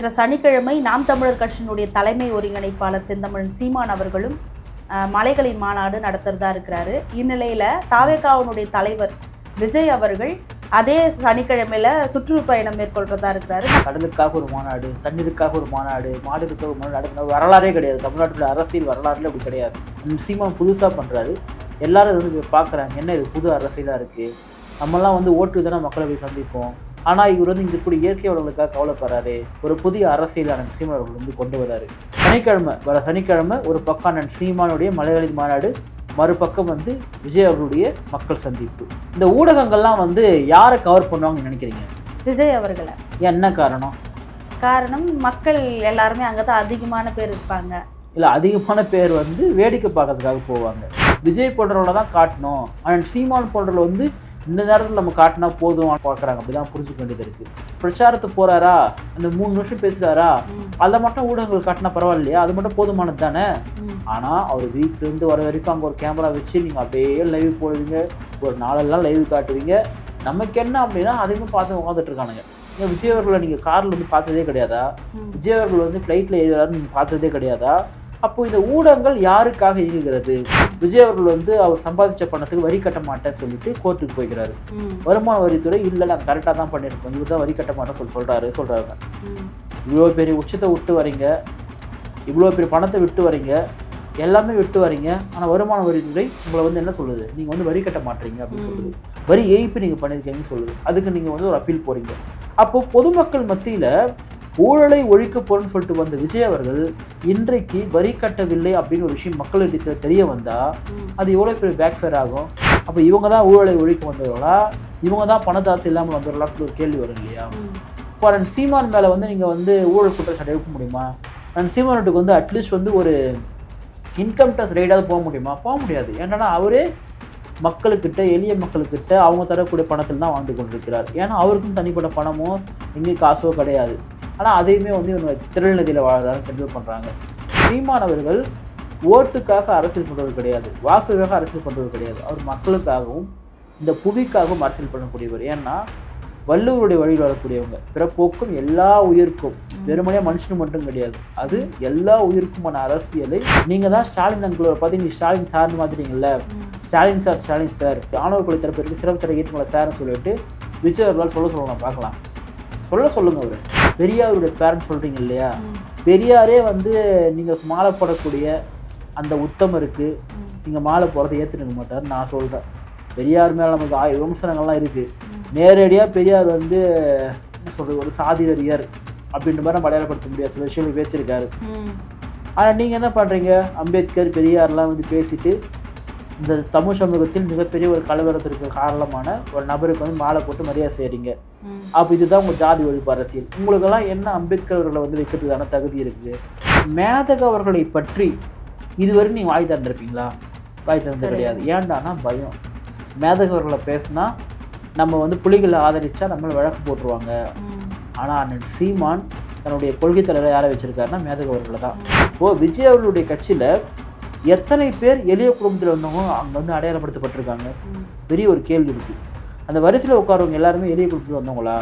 என்ற சனிக்கிழமை நாம் தமிழர் கட்சியினுடைய தலைமை ஒருங்கிணைப்பாளர் செந்தமிழன் சீமான் அவர்களும் மலைகளின் மாநாடு நடத்துறதா இருக்கிறாரு. இந்நிலையில தாவேகாவனுடைய தலைவர் விஜய் அவர்கள் அதே சனிக்கிழமையில சுற்றுப்பயணம் மேற்கொள்றதா இருக்கிறாரு. கடலுக்காக ஒரு மாநாடு தண்ணீருக்காக ஒரு மாநாடு மாடுக்காக ஒரு மாநாடு நடத்தின வரலாறே கிடையாது. தமிழ்நாட்டில் அரசியல் வரலாறுல அப்படி கிடையாது. சீமான் புதுசாக பண்ணுறாரு எல்லாரும் வந்து பார்க்குறாங்க. என்ன இது புது அரசியலாக இருக்குது நம்மலாம் வந்து ஓட்டு தானே மக்களை போய் சந்திப்போம். ஆனால் இவர் வந்து இங்கே இருக்கக்கூடிய இயற்கை வளங்களுக்காக கவலைப்படுறாரு. ஒரு புதிய அரசியல் அண்ணன் சீமான் அவர்கள் வந்து கொண்டு வராரு. சனிக்கிழமை வர சனிக்கிழமை ஒரு பக்கம் அண்ணன் சீமானுடைய மலைகளின் மாநாடு மறுபக்கம் வந்து விஜய் அவர்களுடைய மக்கள் சந்திப்பு. இந்த ஊடகங்கள்லாம் வந்து யாரை கவர் பண்ணுவாங்கன்னு நினைக்கிறீங்க? விஜய் அவர்களை. என்ன காரணம்? காரணம் மக்கள் எல்லாருமே அங்கதான் அதிகமான பேர் இருப்பாங்க. இல்லை அதிகமான பேர் வந்து வேடிக்கை பார்க்கறதுக்காக போவாங்க. விஜய் போன்றவங்கள தான் காட்டணும். ஆனால் சீமான் போன்றவங்க வந்து இந்த நேரத்தில் நம்ம காட்டினா போதும் பார்க்குறாங்க அப்படிதான் புரிஞ்சுக்க வேண்டியது இருக்குது பிரச்சாரத்துக்கு போகிறாரா அந்த மூணு நிமிஷம் பேசுகிறாரா ம், அதை மட்டும் ஊடகங்கள் காட்டினா பரவாயில்லையா? அது மட்டும் போதுமானது தானே? ஆனால் அவர் வீட்டிலேருந்து வர வரைக்கும் அங்கே ஒரு கேமரா வச்சு நீங்கள் அப்படியே லைவ் போடுவீங்க. ஒரு நாளெல்லாம் லைவ் காட்டுவீங்க. நமக்கு என்ன அப்படின்னா அதையுமே பார்த்து உட்காந்துட்டு இருக்கானுங்க. ஏன் விஜய் அவர்களை நீங்கள் காரில் வந்து பார்த்ததே கிடையாதா? ம். விஜய் அவர்கள் வந்து ஃப்ளைட்டில் ஏறுறாரு நீங்கள் பார்த்ததே கிடையாதா? அப்போ இந்த ஊடகங்கள் யாருக்காக இயங்குகிறது? விஜய் அவர்கள் வந்து அவர் சம்பாதிச்ச பணத்துக்கு வரி கட்ட மாட்டேன்னு சொல்லிட்டு கோர்ட்டுக்கு போய்க்கிறாரு. ம், வருமான வரித்துறை இல்லை நாங்கள் கரெக்டாக தான் பண்ணியிருக்கோம். இவர் தான் வரி கட்ட மாட்டேன்னு சொல்லி சொல்கிறாரு சொல்கிறாங்க இவ்வளோ பெரிய உச்சத்தை விட்டு வரீங்க. இவ்வளோ பெரிய பணத்தை விட்டு வரீங்க. எல்லாமே விட்டு வரீங்க. ஆனால் வருமான வரித்துறை உங்களை வந்து என்ன சொல்லுது? நீங்கள் வந்து வரி கட்ட மாட்டீங்க அப்படின்னு சொல்லுது. வரி ஏய்ப்பு நீங்கள் பண்ணியிருக்கீங்கன்னு சொல்லுது. அதுக்கு நீங்கள் வந்து ஒரு அப்பீல் போகிறீங்க அப்போ பொதுமக்கள் மத்தியில் ஊழலை ஒழிக்க போறேன்னு சொல்லிட்டு வந்த விஜய் அவர்கள் இன்றைக்கு வரி கட்டவில்லை அப்படின்னு ஒரு விஷயம் மக்களிடத்தில் தெரிய வந்தால். அது எவ்வளோ பெரிய பேக் ஃபேர் ஆகும்? அப்போ இவங்க தான் ஊழலை ஒழிக்க வந்தவர்களா? இவங்க தான் பணத்தாசை இல்லாமல் வந்தவர்களா சொல்லி ஒரு கேள்வி வரும் இல்லையா. இப்போ சீமான் மேலே வந்து நீங்கள் வந்து ஊழல் குற்றச்சாட்டு எழுப்ப முடியுமா? ரன் சீமானுக்கு வந்து அட்லீஸ்ட் வந்து ஒரு இன்கம் டேக்ஸ் ரைடாவது போக முடியுமா? போக முடியாது. ஏன்னா அவரே மக்களுக்கிட்ட எளிய மக்களுக்கிட்ட அவங்க தரக்கூடிய பணத்தில் தான் வாழ்ந்து கொண்டிருக்கிறார். ஏன்னா அவருக்கும் தனிப்பட்ட பணமோ எங்கேயும் காசோ கிடையாது. ஆனால் அதையுமே வந்து இவங்க திருநதியில் வாழ்றாரு கிண்டல் பண்ணுறாங்க சீமானவர்கள் ஓட்டுக்காக அரசியல் பண்ணுறது கிடையாது. வாக்குக்காக அரசியல் பண்ணுறது கிடையாது. அவர் மக்களுக்காகவும் இந்த புவிக்காகவும் அரசியல் பண்ணக்கூடியவர். ஏன்னா வள்ளுவருடைய வழியில் வரக்கூடியவங்க பிறப்போக்கும் எல்லா உயிருக்கும். வெறுமனே மனுஷனு மட்டும் கிடையாது. அது எல்லா உயிருக்குமான அரசியலை நீங்கள் தான் ஸ்டாலின் அங்குள்ள பார்த்து நீ ஸ்டாலின் சார்னு மாத்திட்டீங்கல்ல? Stalin sir Stalin sir. ஆணவர் கொலை தரப்பிற்கு சிறப்பு தர ஏற்றுங்களா சார்னு சொல்லிட்டு விஜய் அவர்களால் சொல்ல சொல்லலாம் பார்க்கலாம். சொல்ல சொல்லுங்க அவர். பெரியாருடைய பேரண்ட் சொல்கிறீங்க இல்லையா? பெரியாரே வந்து நீங்கள் மாலை போடக்கூடிய அந்த உத்தமருக்கு நீங்கள் மாலை போகிறத ஏற்றுக்க மாட்டார் நான் சொல்கிறேன் பெரியார் மேலே நமக்கு ஆய விமர்சனங்கள்லாம் இருக்குது நேரடியாக பெரியார் வந்து என்ன சொல்கிறது ஒரு சாதி வெறியர். அப்படின்ற மாதிரி நம்ம அடையாளப்படுத்த முடியாது சில விஷயங்கள் பேசியிருக்காரு. ஆனால் நீங்கள் என்ன பண்ணுறீங்க அம்பேத்கர் பெரியார்லாம் வந்து பேசிட்டு இந்த தமிழ் சமூகத்தில் மிகப்பெரிய ஒரு கலவரத்திற்கு காரணமான ஒரு நபருக்கு வந்து மாலை போட்டு மரியாதை செய்கிறீங்க. அப்போ இதுதான் உங்கள் ஜாதி ஒழிப்பு அரசியல். உங்களுக்கெல்லாம் என்ன அம்பேத்கர் அவர்களை வந்து வைக்கிறதுக்கான தகுதி இருக்குது மேதக அவர்களை பற்றி இதுவரை நீங்கள் வாய் திறந்திருப்பீங்களா? வாய் திறந்து கிடையாது. ஏன்டானா பயம். மேதக அவர்களை பேசினா நம்ம வந்து புலிகளை ஆதரிச்சா நம்மளை வழக்கு போட்டுருவாங்க. ஆனால் அண்ணன் சீமான் தன்னுடைய கொள்கை தலைவரை யாரை வச்சிருக்காருன்னா மேதக அவர்களை தான். ஓ விஜய் அவர்களுடைய கட்சியில் எத்தனை பேர் எளிய குடும்பத்தில் வந்தவங்க அங்கே வந்து அடையாளப்படுத்தப்பட்டிருக்காங்க. பெரிய ஒரு கேள்வி இருக்குது அந்த வரிசையில் உட்காரவங்க எல்லாருமே எளிய குடும்பத்தில் வந்தவங்களா.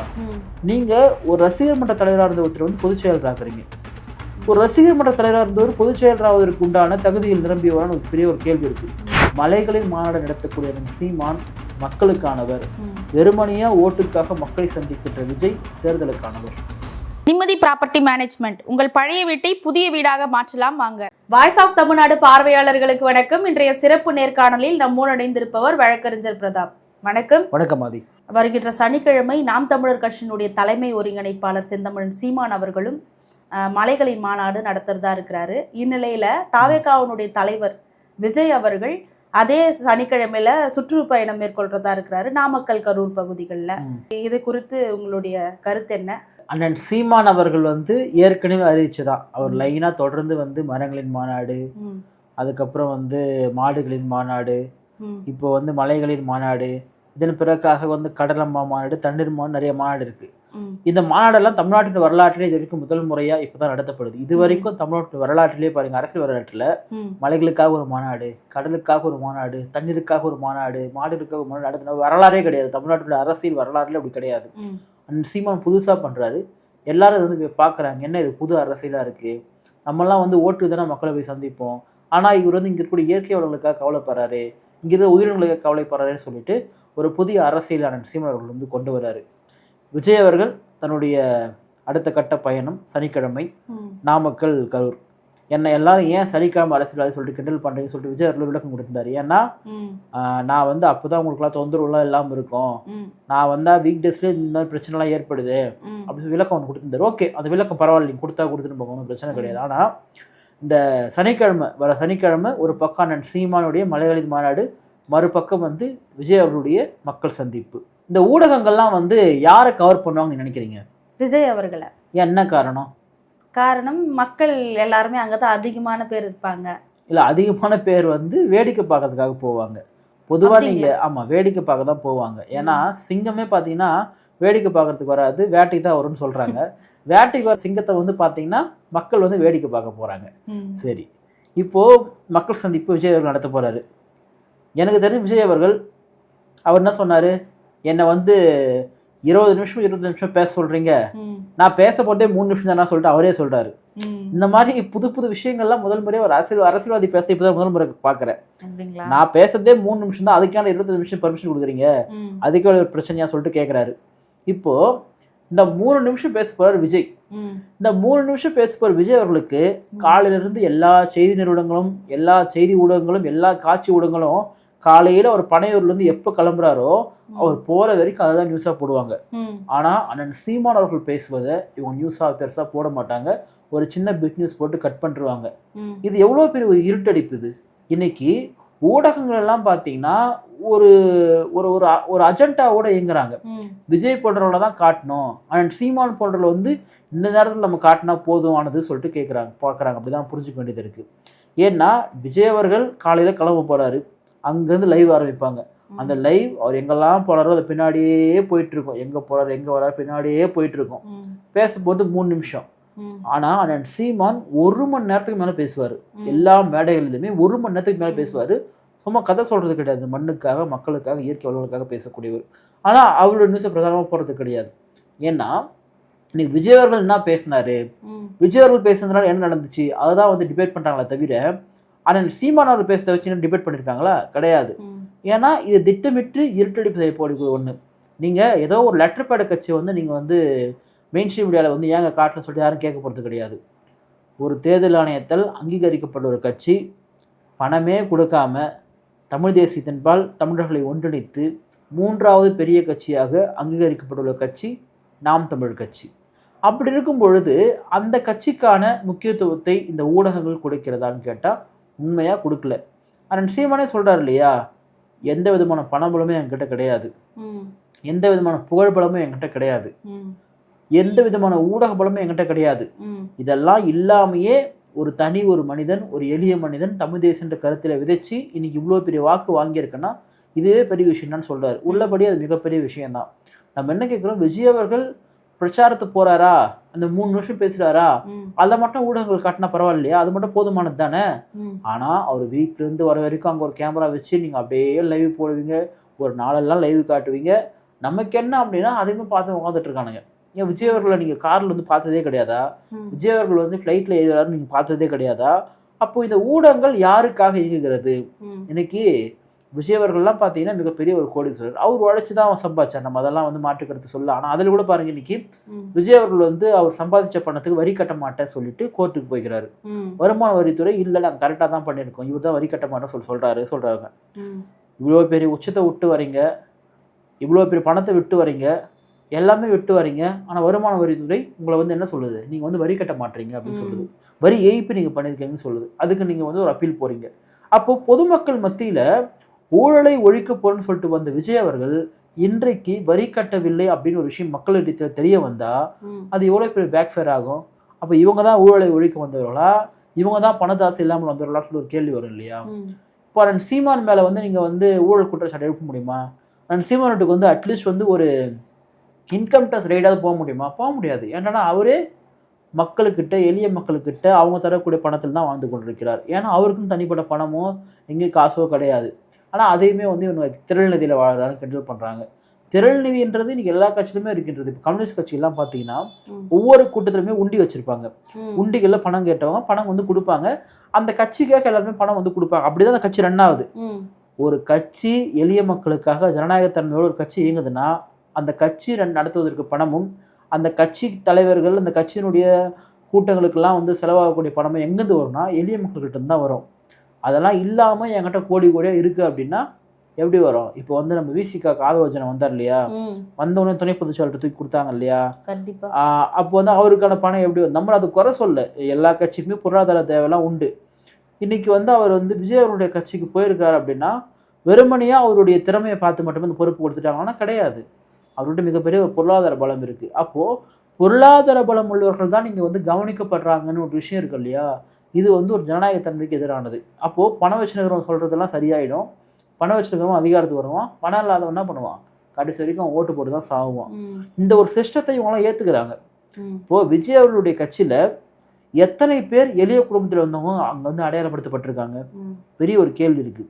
நீங்கள் ஒரு ரசிகர் மன்ற தலைவராக இருந்த ஒருத்தர் வந்து பொதுச் செயலராக இருக்கிறீங்க. ஒரு ரசிகர் மன்ற தலைவராக இருந்தவர் பொதுச் செயலராவதற்கு உண்டான தகுதியில் நிரம்பியவரான ஒரு பெரிய ஒரு கேள்வி இருக்குது மலைகளின் மாநாடு நடத்தக்கூடிய சீமான் மக்களுக்கானவர். வெறுமனையா ஓட்டுக்காக மக்களை சந்திக்கின்ற விஜய் தேர்தலுக்கானவர். நிம்மதி ப்ராப்பர்ட்டி மேனேஜ்மெண்ட். உங்கள் பழைய வீட்டை புதிய வீடாக மாற்றலாம் வாங்க. வாய்ஸ் ஆஃப் தமிழ்நாடு பார்வையாளர்களுக்கு வணக்கம். இன்றைய சிறப்பு நேர்காணலில் நம்மோடு இணைந்திருப்பவர் வழக்கறிஞர் பிரதாப். வணக்கம். வணக்கம் ஆதி. வருகின்ற சனிக்கிழமை நாம் தமிழர் கட்சியினுடைய தலைமை ஒருங்கிணைப்பாளர் செந்தமிழன் சீமான் அவர்களும் மலைகளின் மாநாடு நடத்துறதா இருக்கிறாரு. இந்நிலையில தாவேகாவுனுடைய தலைவர் விஜய் அவர்கள் அதே சனிக்கிழமையில சுற்றுப்பயணம் மேற்கொள்றதா இருக்கிறாரு நாமக்கல் கரூர் பகுதிகளில். இது குறித்து உங்களுடைய கருத்து என்ன? அண்ணன் சீமான் அவர்கள் வந்து ஏற்கனவே அறிவிச்சுதான் அவர் லைனா தொடர்ந்து வந்து மரங்களின் மாநாடு அதுக்கப்புறம் வந்து மாடுகளின் மாநாடு இப்போ வந்து மலைகளின் மாநாடு இதன் பிறகாக வந்து கடலம்மா மாநாடு தண்ணீர் மாநாடு நிறைய மாநாடு இருக்கு. ம், இந்த மாநாடெல்லாம் தமிழ்நாட்டின் வரலாற்றிலே இது வரைக்கும் முதல் முறையா இப்பதான் நடத்தப்படுது. இது வரைக்கும் தமிழ்நாட்டு வரலாற்றிலே பாருங்க அரசியல் வரலாற்றுல மலைகளுக்காக ஒரு மாநாடு கடலுக்காக ஒரு மாநாடு தண்ணீருக்காக ஒரு மாநாடு மாடுகளுக்காக ஒரு மாநாடு நடத்தின வரலாறே கிடையாது. தமிழ்நாட்டுடைய அரசியல் வரலாறுல அப்படி கிடையாது. அண்ணன் சீமான் புதுசாக பண்ணுறாரு எல்லாரும் இது வந்து பார்க்குறாங்க என்ன இது புது அரசியலாக இருக்குது நம்மலாம் வந்து ஓட்டு தானே மக்களை போய் சந்திப்போம். ஆனால் இவர் வந்து இங்கே இருக்கக்கூடிய இயற்கை வளங்களுக்காக கவலைப்படுறாரு. இங்கே இருக்க உயிரினங்களுக்காக கவலைப்படுறாருன்னு சொல்லிட்டு ஒரு புதிய அரசியலான சீமன் அவர்கள் வந்து கொண்டு வராரு விஜய் அவர்கள் தன்னுடைய அடுத்த கட்ட பயணம் சனிக்கிழமை. நாமக்கல் கரூர். என்னை எல்லாரும் ஏன் சனிக்கிழமை அரசியல்வாதி சொல்லிட்டு கிண்டல் பண்ணுறீங்கன்னு சொல்லிட்டு விஜய் அவர்கள் விளக்கம் கொடுத்திருந்தாரு. ஏன்னா நான் வந்து அப்போ தான் உங்களுக்குலாம் தொந்தரவுலாம் இல்லாமல் இருக்கும். நான் வந்தால் வீக் டேஸ்லேயே இந்த மாதிரி பிரச்சனைலாம் ஏற்படுது. ம். அப்படி சொல்லி விளக்கம் ஒன்று கொடுத்துருந்தாரு. ஓகே அந்த விளக்கம் பரவாயில்ல நீங்கள் கொடுத்தா கொடுத்துட்டு போங்க ஒன்றும் பிரச்சனை கிடையாது. ஆனால் இந்த சனிக்கிழமை வர சனிக்கிழமை ஒரு பக்கம் அண்ணன் சீமானுடைய மலைகளின் மாநாடு மறுபக்கம் வந்து விஜய் அவர்களுடைய மக்கள் சந்திப்பு. இந்த ஊடகங்கள்லாம் வந்து யாரை கவர் பண்ணுவாங்கன்னு நினைக்கிறீங்க? விஜய் அவர்களை. என்ன காரணம்? காரணம் மக்கள் எல்லாருமே அங்கதான் அதிகமான பேர் இருப்பாங்க. இல்லை அதிகமான பேர் வந்து வேடிக்கை பார்க்கறதுக்காக போவாங்க. பொதுவாக? நீங்கள் ஆமாம் வேடிக்கை பார்க்க தான் போவாங்க. ஏன்னா சிங்கமே பார்த்தீங்கன்னா வேடிக்கை பார்க்கறதுக்கு வராது வேட்டைக்கு தான் வரும்னு சொல்கிறாங்க வேட்டைக்கு வர சிங்கத்தை வந்து பார்த்தீங்கன்னா மக்கள் வந்து வேடிக்கை பார்க்க போகிறாங்க. சரி. இப்போ மக்கள் சந்திப்பு விஜய் அவர்கள் நடத்த போறாரு. எனக்கு தெரிஞ்ச விஜய் அவர்கள் அவர் என்ன சொன்னாரு? என்னை வந்து இருபது நிமிஷம் இருபது நிமிஷம் பேச சொல்றீங்க. நான் பேச போதே மூணு நிமிஷம் தானே சொல்லிட்டு அவரே சொல்றாரு. இந்த மாதிரி புது புது விஷயங்கள்லாம் முதல் முறையாக ஒரு அரசியல் அரசியல்வாதி பேச இப்போதான் முதல் முறை பார்க்குறேன் அப்படிங்களா நான் பேசுறதே மூணு நிமிஷம் தான் அதுக்கான இருபத்தஞ்சு நிமிஷம் பர்மிஷன் கொடுக்குறீங்க. அதுக்கு ஒரு பிரச்சனையா சொல்லிட்டு கேட்குறாரு இப்போ இந்த மூணு நிமிஷம் பேச போறாரு விஜய். இந்த மூணு நிமிஷம் பேச போற விஜய் அவர்களுக்கு காலையில இருந்து எல்லா செய்தி நிறுவனங்களும் எல்லா செய்தி ஊடகங்களும் எல்லா காட்சி ஊடகங்களும் காலையில ஒரு பனையூர்ல இருந்து எப்போ கிளம்புறாரோ அவர் போற வரைக்கும் அதை தான் நியூஸா போடுவாங்க. ஆனா அண்ணன் சீமான் அவர்கள் பேசுவதை இவங்க நியூஸா பெருசா போட மாட்டாங்க. ஒரு சின்ன பிக் நியூஸ் போட்டு கட் பண்ணிருவாங்க. இது எவ்வளோ பெரிய ஒரு இருட்டடிப்பு இது? இன்னைக்கு ஊடகங்கள் எல்லாம் பார்த்தீங்கன்னா ஒரு ஒரு ஒரு ஒரு அஜெண்டாவோட இயங்குறாங்க. விஜய் போன்றவங்கள தான் காட்டணும். அண்ட் சீமான் போன்றவங்கள வந்து இந்த நேரத்தில் நம்ம காட்டினா போதுமானது சொல்லிட்டு கேட்குறாங்க பார்க்குறாங்க அப்படி தான் புரிஞ்சுக்க வேண்டியது இருக்குது ஏன்னா விஜய் அவர்கள் காலையில் கிளம்ப போகிறாரு அங்கேருந்து லைவ் ஆரம்பிப்பாங்க. அந்த லைவ் அவர் எங்கெல்லாம் போகிறாரோ அது பின்னாடியே போயிட்டு இருக்கும் எங்கே போகிறாரு எங்கே வராரு பின்னாடியே போயிட்டு இருக்கும். பேசும்போது மூணு நிமிஷம். ம். ஆனால் அண்ணன் சீமான் ஒரு மணி நேரத்துக்கு மேலே பேசுவார். எல்லா மேடைகளிலுமே ஒரு மணி நேரத்துக்கு மேலே பேசுவார். சும்மா கதை சொல்கிறது கிடையாது. மண்ணுக்காக மக்களுக்காக இயற்கை வளங்களுக்காக பேசக்கூடியவர். ஆனால் அவரோட நியூஸை பிரதானமாக போகிறது கிடையாது. ஏன்னா இன்னைக்கு விஜய் அவர்கள் என்ன பேசினாரு. விஜய் அவர்கள் பேசுனதுனால என்ன நடந்துச்சு? அதுதான் வந்து டிபேட் பண்ணுறாங்களே தவிர ஆனால் சீமான் அவர் பேசுறத வச்சு டிபேட் பண்ணியிருக்காங்களா கிடையாது. ஏன்னா இது திட்டமிட்டு இருட்டடிப்பு செய்யக்கூடிய ஒன்று நீங்கள் ஏதோ ஒரு லெட்டர் பேட கட்சி வந்து நீங்கள் வந்து மெயின் ஸ்ட்ரீம் மீடியாவில் வந்து ஏங்க காட்டணும்னு சொல்லிட்டு யாரும் கேட்க போகிறது கிடையாது. ஒரு தேர்தல் ஆணையத்தால் அங்கீகரிக்கப்பட்ட ஒரு கட்சி பணமே கொடுக்காம தமிழ் தேசியத்தின்பால் தமிழர்களை ஒன்றிணைத்து மூன்றாவது பெரிய கட்சியாக அங்கீகரிக்கப்பட்டுள்ள கட்சி நாம் தமிழ் கட்சி. அப்படி இருக்கும் பொழுது அந்த கட்சிக்கான முக்கியத்துவத்தை இந்த ஊடகங்கள் கொடுக்கிறதான்னு கேட்டால் உண்மையாக கொடுக்கல. அண்ணன் சீமானே சொல்கிறார் இல்லையா? எந்த விதமான பணபலமும் என்கிட்ட கிடையாது. எந்த விதமான புகழ் பலமும் என்கிட்ட கிடையாது. எந்த விதமான ஊடக பலமும் என்கிட்ட கிடையாது. இதெல்லாம் இல்லாமையே ஒரு தனி ஒரு மனிதன் ஒரு எளிய மனிதன் தமிழ் தேசன்ற கருத்தில் விதைச்சு இன்னைக்கு இவ்வளோ பெரிய வாக்கு வாங்கியிருக்குன்னா இதுவே பெரிய விஷயம் தான் சொல்றாரு. உள்ளபடி அது மிகப்பெரிய விஷயம்தான். நம்ம என்ன கேட்குறோம்? விஜய் அவர்கள் பிரச்சாரத்துக்கு போறாரா? அந்த மூணு நிமிஷம் பேசுறாரா. அதை மட்டும் ஊடகங்கள் காட்டினா பரவாயில்லையா? அது மட்டும் போதுமானது தானே. ஆனா அவர் வீட்டுல இருந்து வர வரைக்கும் அங்க ஒரு கேமரா வச்சு நீங்க அப்படியே லைவ் போடுவீங்க. ஒரு நாளெல்லாம் லைவ் காட்டுவீங்க. நமக்கு என்ன அப்படின்னா அதையுமே பார்த்து உட்காந்துட்டு இருக்கானுங்க. ஏன் விஜய் அவர்களை நீங்க கார்ல வந்து பார்த்ததே கிடையாதா? ம். விஜய் அவர்கள் வந்து ஃப்ளைட்ல ஏறுறாரு நீங்க பார்த்ததே கிடையாதா? அப்போ இந்த ஊடகங்கள் யாருக்காக இயங்குகிறது. இன்னைக்கு விஜய் அவர்கள்லாம் பார்த்தீங்கன்னா மிகப்பெரிய ஒரு கோடீஸ்வரர். அவர் உழைச்சி தான் அவன் சம்பாதிச்சார் நம்ம அதெல்லாம் வந்து மாற்றுக்கருத்து சொல்ல. ஆனால் அதில் கூட பாருங்க இன்னைக்கு ம். விஜய் அவர்கள் வந்து அவர் சம்பாதிச்ச பணத்துக்கு வரி கட்ட மாட்டேன் சொல்லிட்டு கோர்ட்டுக்கு போய்க்கிறாரு. வருமான வரித்துறை இல்லை நாங்கள் கரெக்டாக தான் பண்ணியிருக்கோம். இவர் தான் வரி கட்ட மாட்டோம் சொல்லி சொல்கிறாரு சொல்கிறாங்க. இவ்வளோ பெரிய உச்சத்தை விட்டு வரீங்க. இவ்வளோ பெரிய பணத்தை விட்டு வரீங்க. எல்லாமே விட்டு வரீங்க. ஆனால் வருமான வரித்துறை உங்களை வந்து என்ன சொல்லுது? நீங்கள் வந்து வரி கட்ட மாட்டீங்க அப்படின்னு சொல்லுது. வரி ஏய்ப்பு நீங்கள் பண்ணியிருக்கீங்கன்னு சொல்லுது. அதுக்கு நீங்கள் வந்து ஒரு அப்பீல் போகிறீங்க அப்போ பொதுமக்கள் மத்தியில் ஊழலை ஒழிக்க போறேன்னு சொல்லிட்டு வந்த விஜய் அவர்கள் இன்றைக்கு வரி கட்டவில்லை அப்படின்னு ஒரு விஷயம் மக்களிடத்தில் தெரிய வந்தா. அது எவ்வளோ பெரிய பேக் ஃபேர் ஆகும்? அப்போ இவங்க தான் ஊழலை ஒழிக்க வந்தவர்களா? இவங்க தான் பணத்தாசை இல்லாமல் வந்தவர்களா சொல்லி ஒரு கேள்வி வரும் இல்லையா. இப்போ அண்ணன் சீமான் மேலே வந்து நீங்கள் வந்து ஊழல் குற்றச்சாட்டு எழுப்ப முடியுமா? அண்ணன் சீமானுக்கு வந்து அட்லீஸ்ட் வந்து ஒரு இன்கம் டேக்ஸ் ரைடாவது போக முடியுமா? போக முடியாது. ஏன்னா அவரே மக்களுக்கிட்ட எளிய மக்களுக்கிட்ட அவங்க தரக்கூடிய பணத்தில் தான் வாழ்ந்து கொண்டிருக்கிறார். ஏன்னா அவருக்கும் தனிப்பட்ட பணமோ எங்கேயும் காசோ கிடையாது. ஆனால் அதையுமே வந்து இவங்க திரள் நதியில் வாழறான்னு கிண்டல் பண்ணுறாங்க திரள் நிதின்றது இன்னைக்கு எல்லா கட்சியிலுமே இருக்கின்றது. இப்போ கம்யூனிஸ்ட் கட்சியெல்லாம் பார்த்தீங்கன்னா. ஒவ்வொரு கூட்டத்திலுமே உண்டி வச்சிருப்பாங்க. உண்டிகள்ல பணம் கேட்டவங்க பணம் வந்து கொடுப்பாங்க. அந்த கட்சிக்காக எல்லாருமே பணம் வந்து கொடுப்பாங்க. அப்படிதான் அந்த கட்சி ரன் ஆகுது. ஒரு கட்சி எளிய மக்களுக்காக ஜனநாயகத்தன்மையோட ஒரு கட்சி இயங்குதுன்னா அந்த கட்சி ரன் நடத்துவதற்கு பணமும் அந்த கட்சி தலைவர்கள் அந்த கட்சியினுடைய கூட்டங்களுக்கெல்லாம் வந்து செலவாகக்கூடிய பணமும் எங்கேருந்து வரும்னா எளிய மக்கள்கிட்ட தான் வரும். அதெல்லாம் இல்லாமல் என்கிட்ட கோடி கோடியாக இருக்குது அப்படின்னா எப்படி வரும்? இப்போ வந்து நம்ம விசிகா காதவஜனம் வந்தார் இல்லையா. வந்தவொடனே துணை பொதுச் செயலாளர் தூக்கி கொடுத்தாங்க இல்லையா? கண்டிப்பா. ஆஹ் அப்போ வந்து அவருக்கான பணம் எப்படி நம்மள அது குறை சொல்ல எல்லா கட்சிக்குமே பொருளாதார தேவைலாம் உண்டு. இன்னைக்கு வந்து அவர் வந்து விஜய் அவருடைய கட்சிக்கு போயிருக்காரு அப்படின்னா வெறுமனையா அவருடைய திறமையை பார்த்து மட்டுமே அந்த பொறுப்பு கொடுத்துட்டாங்கன்னா கிடையாது. அவர்கிட்ட மிகப்பெரிய பொருளாதார பலம் இருக்கு. அப்போ பொருளாதார பலம் உள்ளவர்கள் தான் நீங்க வந்து கவனிக்கப்படுறாங்கன்னு ஒரு விஷயம் இருக்கு இல்லையா? இது வந்து ஒரு ஜனநாயக தன்மைக்கு எதிரானது. அப்போ பணம் வச்சுருக்கிறவன் சொல்றதெல்லாம் சரியாயிடும். பணம் வச்சிருக்கிறவன் அதிகாரத்துக்கு வருவான். பணம் இல்லாதவன் என்ன பண்ணுவான்? கடைசி வரைக்கும் ஓட்டு போட்டு தான் சாகுவான். இந்த ஒரு சிஸ்டத்தை இவங்களாம் ஏத்துக்கிறாங்க. ம். இப்போ விஜய் அவர்களுடைய கட்சியில எத்தனை பேர் எளிய குடும்பத்தில் வந்தவங்க அங்க வந்து அடையாளப்படுத்தப்பட்டிருக்காங்க. பெரிய ஒரு கேள்வி இருக்கு.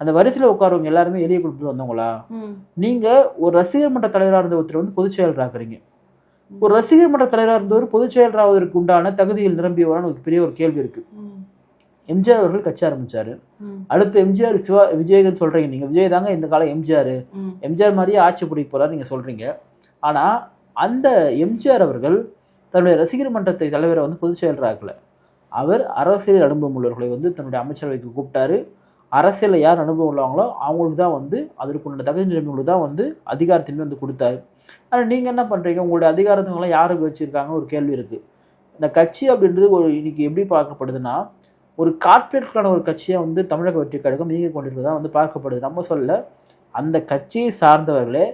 அந்த வரிசையில் உட்காரவங்க எல்லாருமே எளிய குடும்பத்தில் வந்தவங்களா? ம். நீங்க ஒரு ரசிகர் மன்ற தலைவராக இருந்த ஒருத்தர் வந்து பொதுச் செயலர் ஆக்குறீங்க ஒரு ரசிகர் மன்ற தலைவராக இருந்தவர் பொதுச் செயலர் ஆவதற்கு உண்டான தகுதிகள் நிரம்பியவரான ஒரு பெரிய ஒரு கேள்வி இருக்கு. எம்ஜிஆர் அவர்கள் கட்சி ஆரம்பிச்சாரு. அடுத்து எம்ஜிஆர் சிவா விஜயகன் சொல்றீங்க. நீங்க விஜய் தாங்க இந்த காலம் எம்ஜிஆர். எம்ஜிஆர் மாதிரியே ஆட்சி பிடிக்க போறாரு நீங்க சொல்றீங்க. ஆனா அந்த எம்ஜிஆர் அவர்கள் தன்னுடைய ரசிகர் மன்றத்தை தலைவரை வந்து பொதுச் செயலராக்கல. அவர் அரசியல் அனுபவம் உள்ளவர்களை வந்து தன்னுடைய அமைச்சரவைக்கு கூப்பிட்டாரு. அரசியலில் யார் அனுபவம் உள்ளவங்களோ அவங்களுக்கு தான் வந்து அதற்குள்ள தகுதி நிலைமைகளுக்கு தான் வந்து அதிகாரத்தின்மை வந்து கொடுத்தாரு. ஆனால் நீங்கள் என்ன பண்ணுறீங்க உங்களுடைய அதிகாரத்துங்களாம் யாருக்கு வச்சுருக்காங்கன்னு ஒரு கேள்வி இருக்குது இந்த கட்சி அப்படின்றது ஒரு இன்னைக்கு எப்படி பார்க்கப்படுதுன்னா ஒரு கார்ப்பரேட்கான ஒரு கட்சியை வந்து தமிழக வெற்றி கழகம் இயங்கி கொண்டிருக்கிறதா வந்து பார்க்கப்படுது. நம்ம சொல்ல அந்த கட்சியை சார்ந்தவர்களே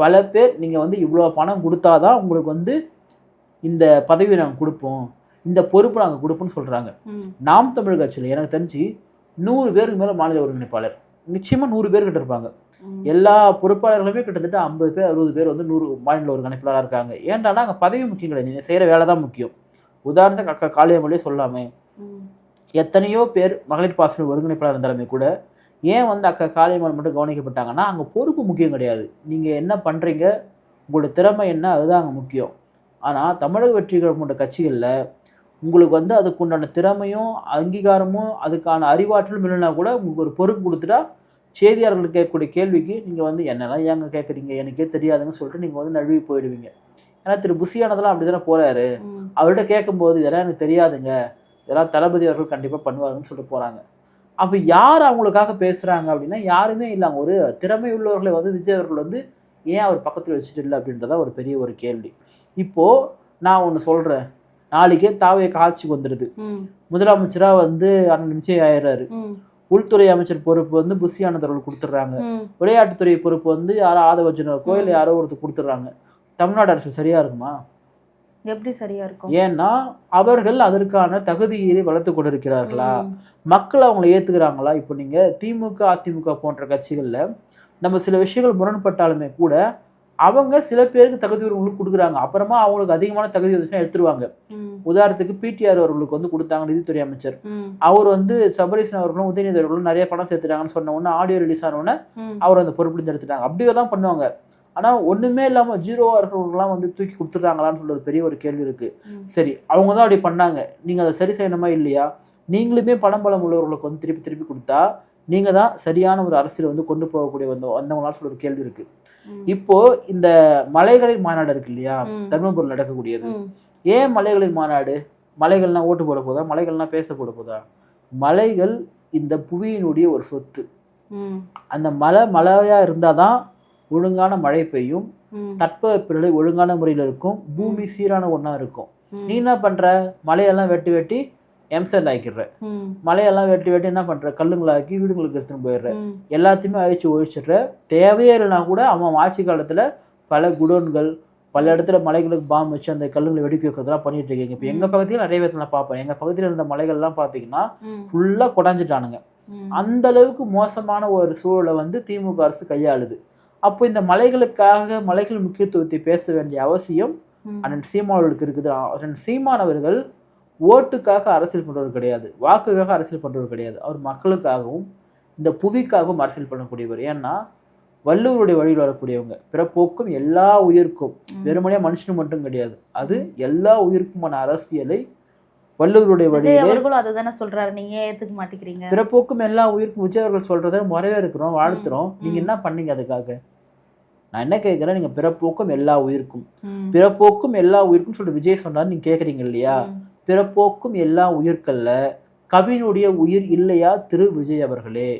பல பேர் நீங்கள் வந்து இவ்வளோ பணம் கொடுத்தாதான் உங்களுக்கு வந்து இந்த பதவி நாங்கள் கொடுப்போம். இந்த பொறுப்பு நாங்கள் கொடுப்போம்னு சொல்கிறாங்க. நாம் தமிழ் கட்சியில் எனக்கு தெரிஞ்சு நூறு பேருக்கு மேலே மாநில ஒருங்கிணைப்பாளர். நிச்சயமாக நூறு பேர் கிட்ட இருப்பாங்க. எல்லா பொறுப்பாளர்களுமே கிட்டத்தட்ட ஐம்பது பேர் அறுபது பேர் வந்து நூறு மாநில ஒருங்கிணைப்பாளராக இருக்காங்க. ஏன்டானா அங்கே பதவி முக்கியம் கிடையாது நீங்கள் செய்கிற வேலை தான் முக்கியம். உதாரணத்துக்கு அக்கா காளியம்மொழியே சொல்லாமே. எத்தனையோ பேர் மகளிர் பாசன ஒருங்கிணைப்பாளர் இருந்தாலுமே கூட ஏன் வந்து அக்கா காளியம்மன் மட்டும் கவனிக்கப்பட்டாங்கன்னா அங்கே பொறுப்பு முக்கியம் கிடையாது. நீங்கள் என்ன பண்ணுறீங்க உங்களோட திறமை என்ன? அதுதான் அங்கே முக்கியம். ஆனால் தமிழக வெற்றி கழகமோட கட்சிகளில் உங்களுக்கு வந்து அதுக்குண்டான திறமையும் அங்கீகாரமும் அதுக்கான அறிவாற்றலும் இல்லைன்னா கூட உங்களுக்கு ஒரு பொறுப்பு கொடுத்துட்டா செய்தியாளர்கள் கேட்கக்கூடிய கேள்விக்கு நீங்கள் வந்து என்னெல்லாம் ஏங்க கேட்குறீங்க? எனக்கே தெரியாதுன்னு சொல்லிட்டு நீங்கள் வந்து நழுவி போயிடுவீங்க. ஏன்னா திரு புசியானதெல்லாம் அப்படி தானே போகிறாரு. அவர்கிட்ட கேட்கும்போது இதெல்லாம் எனக்கு தெரியாதுங்க. இதெல்லாம் தளபதி அவர்கள் கண்டிப்பாக பண்ணுவாருன்னு சொல்லிட்டு போகிறாங்க அப்போ யார் அவங்களுக்காக பேசுகிறாங்க அப்படின்னா யாருமே இல்லை. அவங்க ஒரு திறமை உள்ளவர்களை வந்து விஜய் அவர்கள் வந்து ஏன் அவர் பக்கத்தில் வச்சுட்டு இல்லை அப்படின்றதா ஒரு பெரிய ஒரு கேள்வி. இப்போது நான் ஒன்று சொல்கிறேன் நாளைக்கே தாவே காட்சிக்கு வந்துடுது. ம். முதலமைச்சராக வந்து அண்ணன் விஜய் ஆயிடுறாரு. உள்துறை அமைச்சர் பொறுப்பு வந்து அவர்கள் கொடுத்துட்றாங்க. விளையாட்டுத்துறை பொறுப்பு வந்து யாரோ ஆதவர்ஜுன கோயில் யாரோ ஒருத்தர் கொடுத்துட்றாங்க. தமிழ்நாடு அரசு சரியா இருக்குமா? எப்படி சரியா இருக்கும்? ஏன்னா அவர்கள் அதற்கான தகுதியை வளர்த்து கொண்டிருக்கிறார்களா. மக்கள் அவங்களை ஏத்துக்கிறாங்களா? இப்போ நீங்க திமுக அதிமுக போன்ற கட்சிகள்ல நம்ம சில விஷயங்கள் முரண்பட்டாலுமே கூட அவங்க சில பேருக்கு தகுதி உரிமைகளுக்கு கொடுக்குறாங்க அப்புறமா அவங்களுக்கு அதிகமான தகுதி வந்துச்சுன்னா எடுத்துருவாங்க. உதாரணத்துக்கு பிடிஆர் அவர்களுக்கு வந்து கொடுத்தாங்க நிதித்துறை அமைச்சர். அவர் வந்து சபரீசன் அவர்களும் உதயநிதி அவர்களும் நிறைய பணம் சேர்த்துட்டாங்கன்னு சொன்ன உடனே ஆடியோ ரிலீஸ் ஆன உடனே ம். அவர் அந்த பொறுப்புலேருந்து எடுத்துட்டாங்க அப்படியே தான் பண்ணுவாங்க ஆனா ஒண்ணுமே இல்லாம ஜீரோவா இருக்கிறவங்கலாம் வந்து தூக்கி கொடுத்துட்றாங்களான்னு சொல்ல ஒரு பெரிய ஒரு கேள்வி இருக்கு ம். சரி அவங்க தான் அப்படி பண்ணாங்க நீங்க அதை சரி செய்யணுமா இல்லையா நீங்களுமே பணம் பலம் உள்ளவர்களுக்கு வந்து திருப்பி திருப்பி கொடுத்தா நீங்க தான் சரியான ஒரு அரசியல் வந்து கொண்டு போகக்கூடிய வந்த வந்தவங்களால சொல்ல ஒரு கேள்வி இருக்கு. இப்போ இந்த மலைகளின் மாநாடு இருக்கு இல்லையா ம். தர்மபுரியில் நடக்கக்கூடியது. ஏன் மலைகளின் மாநாடு மலைகள்னா ஓட்டு போட போதா மலைகள்னா பேச போட போதா மலைகள் இந்த புவியினுடைய ஒரு சொத்து. அந்த மலை மழையா இருந்தாதான் ஒழுங்கான மழை பெய்யும். தட்பவெப்பநிலை ஒழுங்கான முறையில் இருக்கும் பூமி சீரான ஒன்றா இருக்கும். நீ என்ன பண்ற மலையெல்லாம் வெட்டி வெட்டி எம்சென்ட் ஆக்கிடுற. மலையெல்லாம் வெட்டி வெட்டி என்ன பண்ற கல்லுங்களாக்கி வீடுங்களுக்கு எடுத்துன்னு போயிடுற. எல்லாத்தையுமே அழிச்சு ஒழிச்சிடுற தேவையே இல்லைனா கூட அவன் ஆட்சி காலத்துல பல குடோன்கள் பல இடத்துல மலைகளுக்கு பாம்பு வச்சு அந்த கல்லுங்களை வெடிக்க வைக்கிறதெல்லாம் பண்ணிட்டு இருக்கீங்க இப்போ எங்க பகுதியில் நிறைய நான் பார்ப்பேன் எங்க பகுதியில் இருந்த மலைகள்லாம் பார்த்தீங்கன்னா. ஃபுல்லா குடஞ்சிட்டானுங்க. அந்த அளவுக்கு மோசமான ஒரு சூழலை வந்து திமுக அரசு கையாளுது அப்போ இந்த மலைகளுக்காக மலைகள் முக்கியத்துவத்தை பேச வேண்டிய அவசியம். அண்ணன் சீமானவர்களுக்கு இருக்குது அண்ணன் சீமான் அவர்கள் ஓட்டுக்காக அரசியல் பண்றவர் கிடையாது. வாக்குக்காக அரசியல் பண்றவர் கிடையாது. அவர் மக்களுக்காகவும் இந்த புவிக்காகவும் அரசியல் பண்ணக்கூடியவர். ஏன்னா வள்ளுவருடைய வழியில் வரக்கூடியவங்க. பிறப்போக்கும் எல்லா உயிருக்கும். வெறுமனே மனுஷனு மட்டும் கிடையாது. அது எல்லா உயிருக்குமான அரசியலை வள்ளுவருடைய வழியிலே அதை தானே சொல்றாரு. நீங்க ஏத்துக்க மாட்டேங்கிறீங்க? பிறப்போக்கும் எல்லா உயிருக்கும் விஜய் அவர்கள் சொல்றதை வரவேற்கிறோம் வாழ்த்துறோம். நீங்க என்ன பண்ணீங்க அதுக்காக? நான் என்ன கேட்கிறேன்? நீங்க பிறப்போக்கும் எல்லா உயிருக்கும். பிறப்போக்கும் எல்லா உயிருக்கும் சொல்லிட்டு விஜய் சொன்னாரு நீங்க கேக்குறீங்க இல்லையா. பிறப்போக்கும் எல்லா உயிர்கள்ல கவினுடைய உயிர் இல்லையா திரு விஜய் அவர்களே?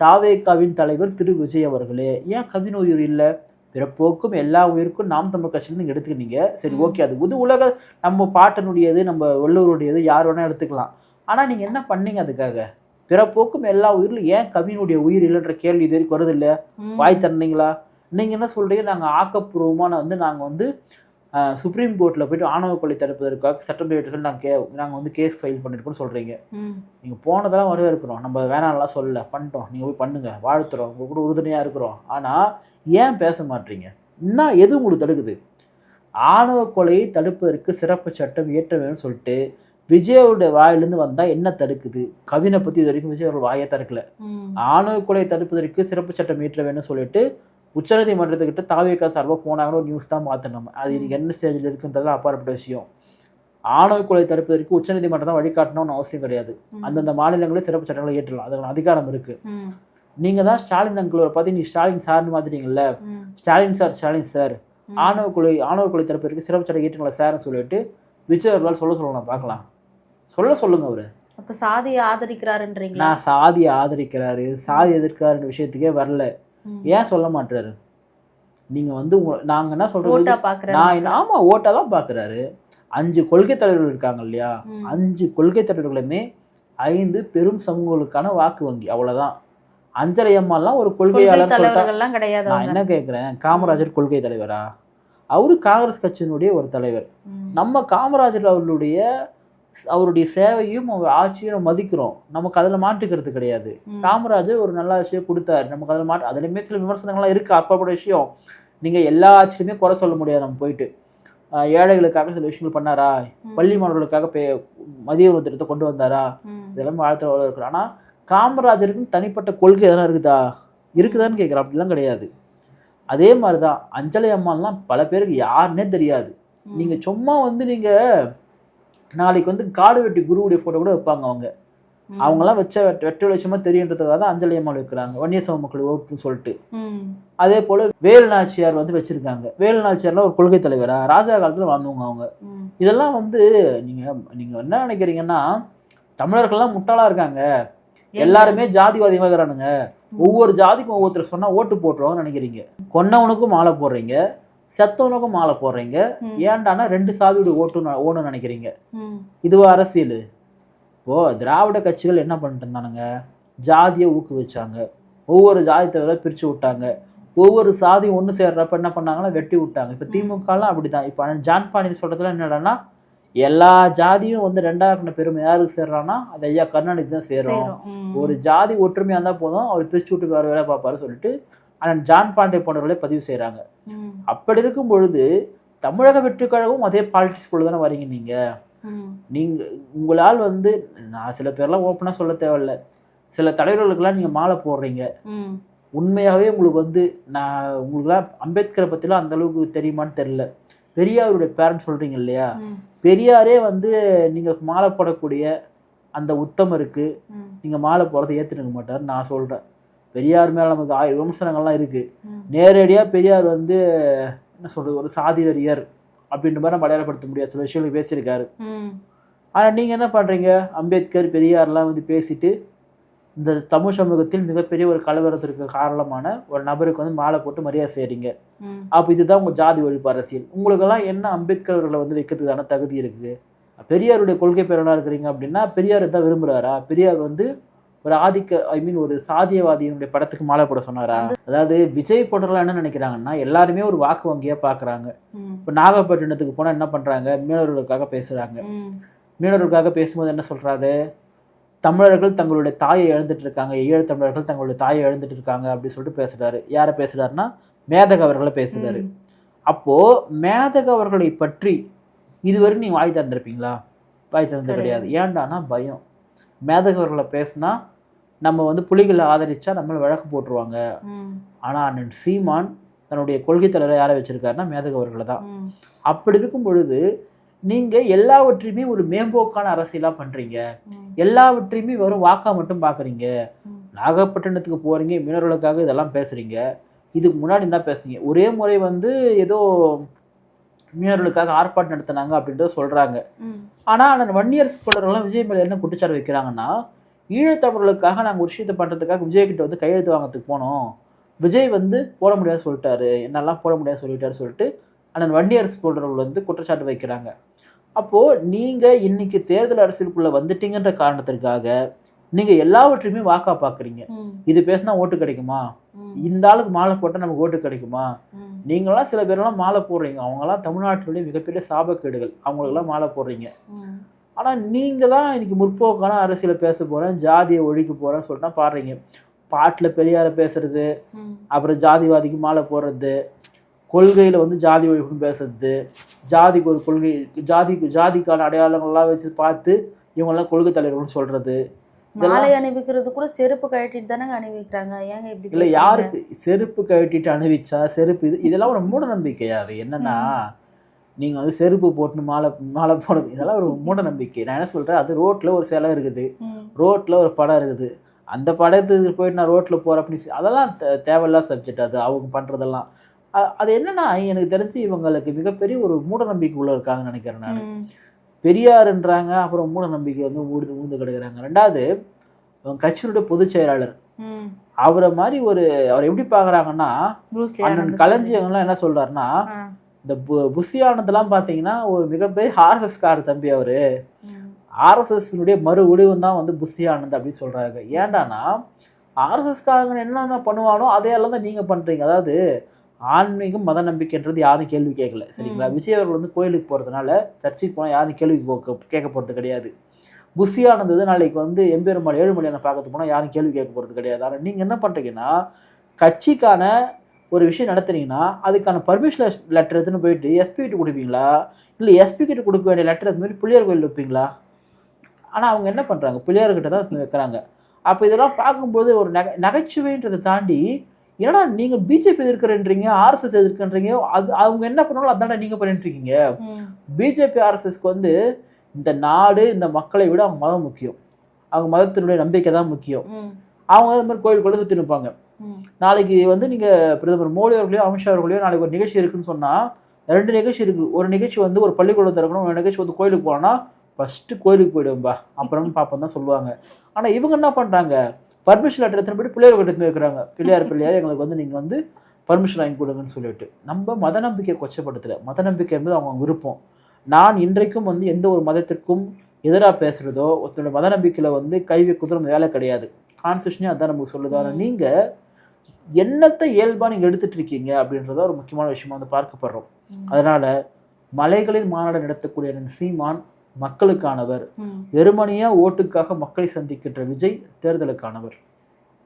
தாவேகாவின் தலைவர் திரு விஜய் அவர்களே ஏன் கவின் உயிர் இல்லை? பிறப்போக்கும் எல்லா உயிருக்கும் நாம் தமிழ் கட்சியில நீங்க எடுத்துக்கிட்டீங்க. சரி. ஓகே. அது புது உலக நம்ம பாட்டனுடையது நம்ம வள்ளுவருடையது யார் வேணா எடுத்துக்கலாம். ஆனா நீங்க என்ன பண்ணீங்க அதுக்காக? பிறப்போக்கும் எல்லா உயிரிலும் ஏன் கவினுடைய உயிர் இல்லைன்ற கேள்வி இது வரைக்கும் வருது இல்ல. வாய் திறந்தீங்களா? நீங்க என்ன சொல்றீங்க? நாங்க ஆக்கப்பூர்வமான வந்து நாங்க வந்து சுப்ரீம் கோர்ட்ல போயிட்டு ஆணவ கொலை தடுப்பதற்காக சட்டமன்ற சொல்லி நாங்க கே நாங்க வந்து கேஸ் ஃபைல் பண்ணிருக்கோம்னு சொல்றீங்க. ம். நீங்க போனதெல்லாம் வரவே இருக்கிறோம். நம்ம வேணாம்லாம் சொல்லல. பண்ணிட்டோம். நீங்க போய் பண்ணுங்க. வாழ்த்துறோம். உங்க கூட உறுதுணையா இருக்கிறோம். ஆனா ஏன் பேச மாட்டீங்க? என்ன எது உங்களுக்கு தடுக்குது? ஆணவ கொலையை தடுப்பதற்கு சிறப்பு சட்டம் இயற்ற வேணும்னு சொல்லிட்டு விஜயோட வாயிலிருந்து வந்தா என்ன தடுக்குது? கவினை பத்தி இது வரைக்கும் விஜய் அவர்கள் வாயை திறக்கல. ம். ஆணவ கொலை தடுப்பதற்கு சிறப்பு சட்டம் இயற்ற வேணும்னு சொல்லிட்டு உச்சநீதிமன்றத்துக்கிட்ட தாவேக்கா சார்பாக போனாங்கன்னு ஒரு நியூஸ் தான் பார்த்தோம் நம்ம அது இன்னைக்கு என்ன ஸ்டேஜில் இருக்குன்றதுலாம் அப்பாற்பட்ட விஷயம். ஆணவ கொலை தடுப்பதற்கு உச்சநீதிமன்றம் தான் வழிகாட்டணும்னு அவசியம் கிடையாது. அந்தந்த மாநிலங்களே சிறப்பு சட்டங்களை ஏற்றலாம் அதுக்கான அதிகாரம் இருக்கு. நீங்க தான் ஸ்டாலின் அங்கிள் பார்த்து நீ ஸ்டாலின் சார்னு மாத்திட்டீங்கல்ல. Stalin sir Stalin sir. ஆணவ கொலை ஆணவ கொலை தடுப்பதற்கு சிறப்பு சட்டம் ஏற்றுங்களா சார்னு சொல்லிட்டு விஜய் அவர்களால் சொல்ல சொல்லலாம் பார்க்கலாம். சொல்ல சொல்லுங்க அவரு. அப்ப சாதியை ஆதரிக்கிறாருன்றீங்களா? நான் சாதியை ஆதரிக்கிறாரு. சாதி எதிர்க்கிறாருன்ற விஷயத்துக்கே வரல. ஏன் சொல்ல மாட்டாரு நீங்க வந்து உங்க- நாங்க என்ன பாக்குறாரு நான் ஆமா ஓட்டா தான் பாக்குறாரு. அஞ்சு கொள்கை தலைவர்கள் இருக்காங்க இல்லையா. அஞ்சு கொள்கை தலைவர்களுமே ஐந்து பெரும் சமூகங்களுக்கான வாக்கு வங்கி அவ்வளவுதான். அஞ்சலை அம்மாலாம் ஒரு கொள்கை கொள்கையாளர் கிடையாது நான் என்ன கேக்குறேன்? காமராஜர் கொள்கை தலைவரா? அவரு காங்கிரஸ் கட்சியினுடைய ஒரு தலைவர். நம்ம காமராஜர் அவர்களுடைய அவருடைய சேவையும் அவர் ஆட்சியும் மதிக்கிறோம். நமக்கு அதில் மாற்றுக்கிறது கிடையாது. காமராஜர் ஒரு நல்ல விஷயம் கொடுத்தாரு. நமக்கு அதில் மாற்று அதுலேயுமே சில விமர்சனங்கள்லாம் இருக்கு. அப்பப்பட விஷயம். நீங்க எல்லா ஆட்சியிலுமே குறை சொல்ல முடியாது நம்ம போயிட்டு. ஏழைகளுக்காக சில விஷயங்கள் பண்ணாரா. பள்ளி மாணவர்களுக்காக மதிய உணவு திட்டத்தை கொண்டு வந்தாரா. இதெல்லாம் வாழ்த்து இருக்கிறோம் ஆனா காமராஜருக்குன்னு தனிப்பட்ட கொள்கை எதனா இருக்குதா? இருக்குதான்னு கேட்குறேன். அப்படிலாம் கிடையாது. அதே மாதிரி தான் அஞ்சலி அம்மாலாம் பல பேருக்கு யாருன்னே தெரியாது. ம். நீங்க சும்மா வந்து நீங்க நாளைக்கு வந்து காடு வெட்டி குருவுடைய போட்டோ கூட வைப்பாங்க அவங்க. அவங்கெல்லாம் வச்ச வெட்ட வெளிச்சமா தெரியுன்றதுக்காக தான் அஞ்சலி அம்மாள் வைக்கிறாங்க வன்னியசம மக்கள் ஓட்டுன்னு சொல்லிட்டு. அதே போல வேலு நாச்சியார் வந்து வச்சிருக்காங்க. வேலு நாச்சியார்லாம் ஒரு கொள்கை தலைவரா? ராஜா காலத்துல வாழ்ந்தவங்க அவங்க. இதெல்லாம் வந்து நீங்க நீங்க என்ன நினைக்கிறீங்கன்னா தமிழர்கள்லாம் முட்டாளா இருக்காங்க. எல்லாருமே ஜாதிவாதிகளாக இருக்கிறானுங்க. ஒவ்வொரு ஜாதிக்கும் ஒவ்வொருத்தர் சொன்னா ஓட்டு போட்டுருவாங்கன்னு நினைக்கிறீங்க. கொன்னவனுக்கும் மாலை போடுறீங்க. செத்தவனுக்கும் மாலை போடுறீங்க. ஏன்டானா ரெண்டு சாதியுடைய ஓட்டு ஓணுன்னு நினைக்கிறீங்க. இதுவா அரசியல். இப்போ திராவிட கட்சிகள் என்ன பண்ணிட்டு இருந்தானுங்க? ஜாதியை ஊக்குவிச்சாங்க. ஒவ்வொரு ஜாதி தலைவரை பிரிச்சு விட்டாங்க. ஒவ்வொரு சாதியும் ஒன்று சேர்றப்ப என்ன பண்ணாங்கன்னா வெட்டி விட்டாங்க. இப்போ திமுகலாம் அப்படிதான். இப்போ ஜான் பாண்டியன் சொல்றதுல என்னடான்னா எல்லா ஜாதியும் வந்து ரெண்டாயிரம் பெருமை யாருக்கு சேர்றான்னா அது ஐயா கருணாநிதி தான் சேரும். ஒரு ஜாதி ஒற்றுமையா இருந்தா போதும் அவர் பிரிச்சு விட்டு வேற வேலை பார்ப்பாரு சொல்லிட்டு அண்ணன் ஜான் பாண்டே போன்றவர்களே பதிவு செய்றாங்க ம். அப்படி இருக்கும் பொழுது தமிழக வெற்றி கழகம் அதே பாலிடிக்ஸ் குள்ள தானே வரீங்க நீங்க ம். நீங்க உங்களால் வந்து நான் சில பேர்லாம் ஓப்பனா சொல்ல தேவையில்ல சில தலைவர்களுக்கெல்லாம் நீங்க மாலை போடுறீங்க. உண்மையாகவே உங்களுக்கு வந்து நான் உங்களுக்குலாம் அம்பேத்கரை பற்றிலாம் அந்த அளவுக்கு தெரியுமான்னு தெரியல பெரியாருடைய பேரண்ட் சொல்றீங்க இல்லையா. பெரியாரே வந்து நீங்க மாலை போடக்கூடிய அந்த உத்தமருக்கு ம். நீங்க மாலை போடுறதை ஏத்துக்க மாட்டார் நான் சொல்றேன் பெரியார் மேல நமக்கு ஆயிரம் விமர்சனங்கள்லாம் இருக்கு. ம். நேரடியா பெரியார் வந்து என்ன சொல்றது ஒரு சாதி வெறியர் அப்படின்ற மாதிரி நம்ம அடையாளப்படுத்த முடியாது. சில விஷயங்கள் பேசியிருக்காரு. ம். ஆனா நீங்க என்ன பண்றீங்க? அம்பேத்கர் பெரியார்லாம் வந்து பேசிட்டு இந்த தமிழ் சமூகத்தில் மிகப்பெரிய ஒரு கலவரத்திற்கு காரணமான ஒரு நபருக்கு வந்து மாலை போட்டு மரியாதை செய்றீங்க ம். அப்போ இதுதான் உங்க ஜாதி ஒழிப்பு அரசியல். உங்களுக்கெல்லாம் என்ன அம்பேத்கர் அவர்களை வந்து வைக்கிறதுக்கான தகுதி இருக்கு பெரியாருடைய கொள்கை பேரனா இருக்கிறீங்க அப்படின்னா பெரியார் தான் விரும்புறாரா? பெரியார் வந்து ஒரு ஆதிக்க ஐ மீன் ஒரு சாதியவாதியினுடைய படத்துக்கு மாலை போட சொன்னாரா? அதாவது விஜய் போட்டவர்கள் என்ன நினைக்கிறாங்கன்னா எல்லாருமே ஒரு வாக்கு வங்கியா பாக்குறாங்க. இப்போ நாகப்பட்டினத்துக்கு போனா என்ன பண்றாங்க? மீனவர்களுக்காக பேசுறாங்க. மீனவர்களுக்காக பேசும்போது என்ன சொல்றாரு? தமிழர்கள் தங்களுடைய தாயை இழந்துட்டு இருக்காங்க. ஈழத் தமிழர்கள் தங்களுடைய தாயை இழந்துட்டு இருக்காங்க. அப்படி சொல்லிட்டு பேசுறாரு. யாரை பேசுறாருன்னா? மேதக அவர்களை பேசுறாரு. ம். அப்போ மேதக அவர்களை பற்றி இதுவரை நீங்க வாய் திறந்திருப்பீங்களா? வாய் திறந்து கிடையாது. ஏன்டானா பயம். மேதக அவர்களை பேசினா நம்ம வந்து புலிகளை ஆதரிச்சா நம்மள வழக்கு போட்டுருவாங்க. ம், ஆனா அண்ணன் சீமான் தன்னுடைய கொள்கை தலைவரை யாரை வச்சிருக்காருன்னா மேதகு அவர்களை தான். அப்படி இருக்கும் பொழுது நீங்க எல்லாவற்றையுமே ஒரு மேம்போக்கான அரசியலா பண்றீங்க. ம், எல்லாவற்றையுமே வெறும் வாக்கா மட்டும் பாக்குறீங்க. ம். நாகப்பட்டினத்துக்கு போறீங்க மீனவர்களுக்காக இதெல்லாம் பேசுறீங்க. இதுக்கு முன்னாடி என்ன பேசுறீங்க ஒரே முறை வந்து ஏதோ மீனவர்களுக்காக ஆர்ப்பாட்டம் நடத்தினாங்க அப்படின்றத சொல்றாங்க. ம், ஆனா அந்த வன்னியரசு போடுறவங்களாம் விஜய் மேல என்ன குற்றச்சாட்டு வைக்கிறாங்கன்னா ஈழத்தமிழர்களுக்காக நாங்க ஒரு விஷயத்தை பண்றதுக்காக விஜய் கிட்ட வந்து கையெழுத்து வாங்கறதுக்கு போனோம். விஜய் வந்து போட முடியாது சொல்லிட்டாரு. என்னெல்லாம் போட முடியாது சொல்லிட்டாரு சொல்லிட்டு அண்ணன் வன்னியரசு போடுறவர்கள் வந்து குற்றச்சாட்டு வைக்கிறாங்க. அப்போ நீங்க இன்னைக்கு தேர்தல் அரசியலுக்குள்ள வந்துட்டீங்கன்ற காரணத்திற்காக நீங்க எல்லாவற்றையுமே வாக்கா பாக்குறீங்க. ம், இது பேசினா ஓட்டு கிடைக்குமா? இந்த ஆளுக்கு மாலை போட்டா நமக்கு ஓட்டு கிடைக்குமா? நீங்களாம் சில பேரெல்லாம் மாலை போடுறீங்க. அவங்கெல்லாம் தமிழ்நாட்டினுடைய மிகப்பெரிய சாபக்கேடுகள். அவங்களுக்கெல்லாம் மாலை போடுறீங்க. ம், ஆனா நீங்க தான் இன்னைக்கு முற்போக்கான அரசியலை பேச போறேன் ஜாதியை ஒழிக்க போறேன்னு சொல்லிட்டு தான் பாடுறீங்க. பாட்டுல பெரியார பேசுறது அப்புறம் ஜாதிவாதிக்கு மாலை போடுறது கொள்கையில வந்து ஜாதி ஒழிப்புன்னு பேசுறது ஜாதிக்கு ஒரு கொள்கை ஜாதிக்கு ஜாதிக்கான அடையாளங்கள்லாம் வச்சு பார்த்து இவங்கெல்லாம் கொள்கை தலைவர்கள்னு சொல்றது. மாலை அணிவிக்கிறது கூட செருப்பு கழட்டிட்டு தானங்க அணிவிக்கிறாங்க. ஏங்க இப்படி இல்ல? யாருக்கு? செருப்பு கழட்டிட்டு அணிவிச்சா செருப்பு இது இதெல்லாம் ஒரு மூட நம்பிக்கையா அது? என்னன்னா நீங்க வந்து செருப்பு போட்டு மாலை மாலை போடுறது இதெல்லாம் ஒரு மூட நம்பிக்கை நான் என்ன சொல்றேன்? அது ரோட்ல ஒரு சிலை இருக்குது. ம், ரோட்ல ஒரு படம் இருக்குது. அந்த படத்துக்கு போயிட்டு நான் ரோட்ல போறேன் அப்படின்னு அதெல்லாம் தே- தேவையில்லாத சப்ஜெக்ட் அது. அவங்க பண்றதெல்லாம். அ- அது என்னன்னா எனக்கு தெரிஞ்சு இவங்களுக்கு மிகப்பெரிய ஒரு மூட நம்பிக்கை உள்ள இருக்காங்கன்னு நினைக்கிறேன் நான். பெரியாருன்றாங்க அப்புறம் மூட நம்பிக்கை வந்து ஊழ்ந்து ஊழ்ந்து கிடக்குறாங்க. ரெண்டாவது கட்சியினுடைய பொதுச் செயலாளர். அவரை மாதிரி ஒரு அவர் எப்படி பாக்குறாங்கன்னா களஞ்சியங்கள்லாம் என்ன சொல்றாருன்னா இந்த பு- புஷியானதெல்லாம் பாத்தீங்கன்னா ஒரு மிகப்பெரிய ஆர்எஸ்எஸ் கார தம்பி அவரு. ஆர்எஸ்எஸ்னுடைய மறு உடிவம் தான் வந்து புஷி ஆனந்த் அப்படின்னு சொல்றாங்க. ஏன்டானா ஆர்எஸ்எஸ் காரங்க என்னென்ன பண்ணுவானோ அதையெல்லாம் தான் நீங்க பண்றீங்க. அதாவது ஆன்மீகம் மத நம்பிக்கைன்றது யாரும் கேள்வி கேட்கல சரிங்களா? விஜய் அவர்கள் வந்து கோயிலுக்கு போறதுனால சர்ச்சுக்கு போனா யாரும் கேள்வி போக்க கேட்க போறது கிடையாது. புஷி ஆனந்த் வந்து நாளைக்கு வந்து எம்பெருமாள் ஏழுமலையான பார்க்கறது போனா யாரும் கேள்வி கேட்க போறது கிடையாது. ஆனால் நீங்க என்ன பண்றீங்கன்னா கட்சிக்கான ஒரு விஷயம் நடத்துறீங்கன்னா அதுக்கான பர்மிஷன் லெட்டர் எடுத்துன்னு போயிட்டு எஸ்பி கிட்ட கொடுப்பீங்களா? இல்லை எஸ்பி கிட்ட கொடுக்க வேண்டிய லெட்டர் அது மாதிரி பிள்ளையார் கோயில் வைப்பீங்களா? ஆனால் அவங்க என்ன பண்ணுறாங்க பிள்ளையார்கிட்ட தான் வைக்கிறாங்க. அப்போ இதெல்லாம் பார்க்கும்போது ஒரு நகை நகைச்சுவைன்றதை தாண்டி என்னடா நீங்கள் பிஜேபி எதிர்க்கிறன்றீங்க ஆர்எஸ்எஸ் எதிர்க்கிறீங்க அது அவங்க என்ன பண்ணாலும் அதான்டா நீங்கள் பண்ணிட்டு இருக்கீங்க. பிஜேபி ஆர்எஸ்எஸ்க்கு வந்து இந்த நாடு இந்த மக்களை விட அவங்க மதம் முக்கியம். அவங்க மதத்தினுடைய நம்பிக்கை தான் முக்கியம். அவங்க அது மாதிரி கோயிலுக்குள்ள சுற்றி நிற்பாங்க நாளைக்கு வந்து நீங்கள் பிரதமர் மோடி அவர்களையோ அமித்ஷா அவர்களையோ நாளைக்கு ஒரு நிகழ்ச்சி இருக்குன்னு சொன்னால் ரெண்டு நிகழ்ச்சி இருக்குது ஒரு நிகழ்ச்சி வந்து ஒரு பள்ளிக்கூடம் திறக்கணும் ஒரு நிகழ்ச்சி வந்து கோயிலுக்கு போகணும்னா ஃபஸ்ட்டு கோயிலுக்கு போயிடுவோம்பா. அப்புறம் பார்ப்போம் தான் சொல்லுவாங்க. ஆனால் இவங்க என்ன பண்ணுறாங்க பர்மிஷன் லெட்டர் எடுத்துன்னு போயிட்டு பிள்ளையார் எடுத்து வைக்கிறாங்க பிள்ளையார் பிள்ளையார் எங்களுக்கு வந்து நீங்கள் வந்து பர்மிஷன் வாங்கி கொடுங்கன்னு சொல்லிட்டு. நம்ம மத நம்பிக்கையை கொச்சப்படுத்தல. மத நம்பிக்கை என்பது அவங்க விருப்பம். நான் இன்றைக்கும் வந்து எந்த ஒரு மதத்திற்கும் எதிராக பேசுறதோ ஒருத்தரோட மத நம்பிக்கையில் வந்து கை வைக்கிறதோ நம்ம வேலை கிடையாது. கான்ஸ்டியூஷனே அதான் நமக்கு சொல்லுது. ஆனால் நீங்கள் என்னத்தை இயல்பாக நீங்கள் எடுத்துட்டு இருக்கீங்க அப்படின்றத ஒரு முக்கியமான விஷயமா வந்து பார்க்கப்படுறோம். அதனால மலைகளின் மாநாடு நடத்தக்கூடிய சீமான் மக்களுக்கானவர் ம். வெறுமனையா ஓட்டுக்காக மக்களை சந்திக்கின்ற விஜய் தேர்தலுக்கானவர்